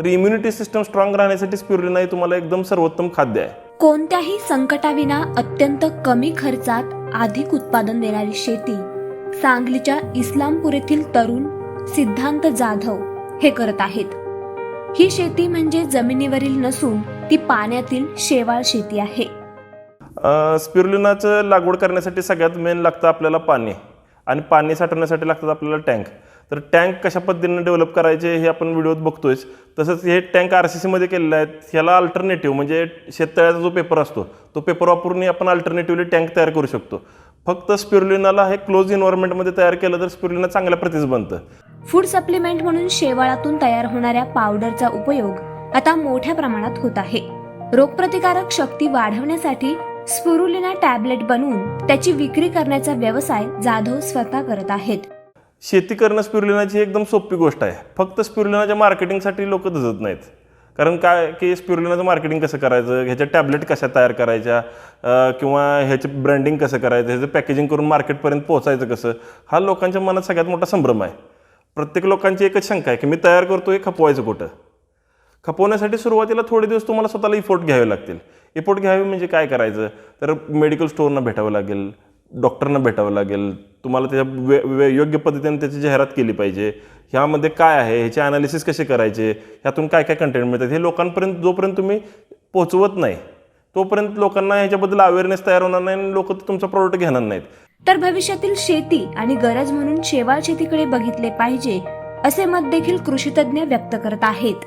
तर immunity system strong राहण्यासाठी spirulina हे तुम्हाला एकदम सर्वोत्तम खाद्य आहे. कोणत्याही संकटाविना अत्यंत कमी खर्चात अधिक उत्पादन देणारी शेती सांगलीच्या इस्लामपूर येथील तरुण सिद्धांत जाधव हे करत आहेत. ही शेती म्हणजे जमिनीवरील नसून ती पाण्यातील शेवाळ शेती आहे. स्पिरुलिनाचं लागवड करण्यासाठी सगळ्यात मेन लागतं आपल्याला पाणी. आणि पाणी साठवण्यासाठी लागतात आपल्याला टँक. तर टँक कशा पद्धतीनं डेव्हलप करायचे हे आपण व्हिडिओत बघतोयच. तसंच हे टँक आर सी सीमध्ये केलेले आहेत ह्याला अल्टरनेटिव्ह म्हणजे शेततळ्याचा जो पेपर असतो तो पेपर वापरून आपण अल्टरनेटिव्हली टँक तयार करू शकतो. फक्त स्पिरुलिनाला हे क्लोज इन्व्हायरमेंटमध्ये तयार केलं तर स्पिरुलिना चांगल्या प्रतीचं बनतं. फूड सप्लिमेंट म्हणून शेवाळातून तयार होणाऱ्या पावडरचा उपयोग आता मोठ्या प्रमाणात होत आहे. रोगप्रतिकारक शक्ती वाढवण्यासाठी स्पुरुलिना टॅबलेट बनवून त्याची विक्री करण्याचा व्यवसाय जाधव स्वतः करत आहेत. शेती करणं स्पिरुलिनाची एकदम सोपी गोष्ट आहे. फक्त स्पिरुलिनाच्या मार्केटिंगसाठी लोक धजत नाहीत. कारण काय की स्पिरुलिनाचं मार्केटिंग कसं करायचं? ह्याच्या टॅबलेट कशा तयार करायच्या? किंवा ह्याचं ब्रँडिंग कसं करायचं? ह्याचं पॅकेजिंग करून मार्केटपर्यंत पोहोचायचं कसं? हा लोकांच्या मनात सगळ्यात मोठा संभ्रम आहे. प्रत्येक लोकांची एकच शंका आहे की मी तयार करतो हे खपवायचं कुठं? खपवण्यासाठी सुरुवातीला थोडे दिवस तुम्हाला स्वतःला इफोर्ट घ्यावे लागतील. रिपोर्ट घ्यावे म्हणजे काय करायचं? तर मेडिकल स्टोअरना भेटावं लागेल डॉक्टरना भेटावं लागेल. तुम्हाला त्याच्या वे वे योग्य पद्धतीने त्याची जाहिरात केली पाहिजे. ह्यामध्ये काय आहे? ह्याचे अनालिसिस कसे करायचे? ह्यातून काय काय कंटेंट मिळतात? हे लोकांपर्यंत जोपर्यंत तुम्ही पोहोचवत नाही तोपर्यंत लोकांना ह्याच्याबद्दल अवेअरनेस तयार होणार नाही आणि लोक तुमचा प्रोडक्ट घेणार नाहीत. तर भविष्यातील शेती आणि गरज म्हणून शेवाळ शेतीकडे बघितले पाहिजे असे मत देखील कृषी तज्ज्ञ व्यक्त करत आहेत.